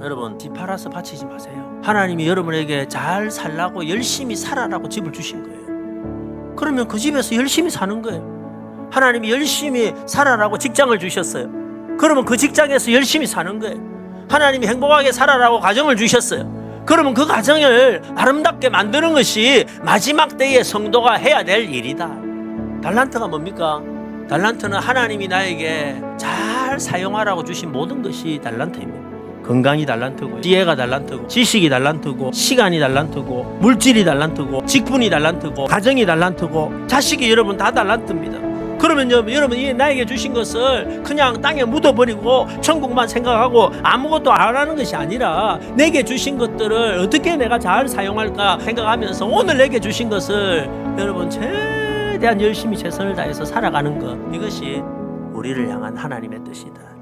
여러분 집 팔아서 바치지 마세요. 하나님이 여러분에게 잘 살라고 열심히 살아라고 집을 주신 거예요. 그러면 그 집에서 열심히 사는 거예요. 하나님이 열심히 살아라고 직장을 주셨어요. 그러면 그 직장에서 열심히 사는 거예요. 하나님이 행복하게 살아라고 가정을 주셨어요. 그러면 그 가정을 아름답게 만드는 것이 마지막 때의 성도가 해야 될 일이다. 달란트가 뭡니까? 달란트는 하나님이 나에게 잘 사용하라고 주신 모든 것이 달란트입니다. 건강이 달란트고, 지혜가 달란트고, 지식이 달란트고, 시간이 달란트고, 물질이 달란트고, 직분이 달란트고, 가정이 달란트고, 자식이 여러분 다 달란트입니다. 그러면 여- 여러분 이 나에게 주신 것을 그냥 땅에 묻어버리고 천국만 생각하고 아무것도 안 하는 것이 아니라 내게 주신 것들을 어떻게 내가 잘 사용할까 생각하면서 오늘 내게 주신 것을 여러분 최대한 열심히 최선을 다해서 살아가는 것 이것이 우리를 향한 하나님의 뜻이다.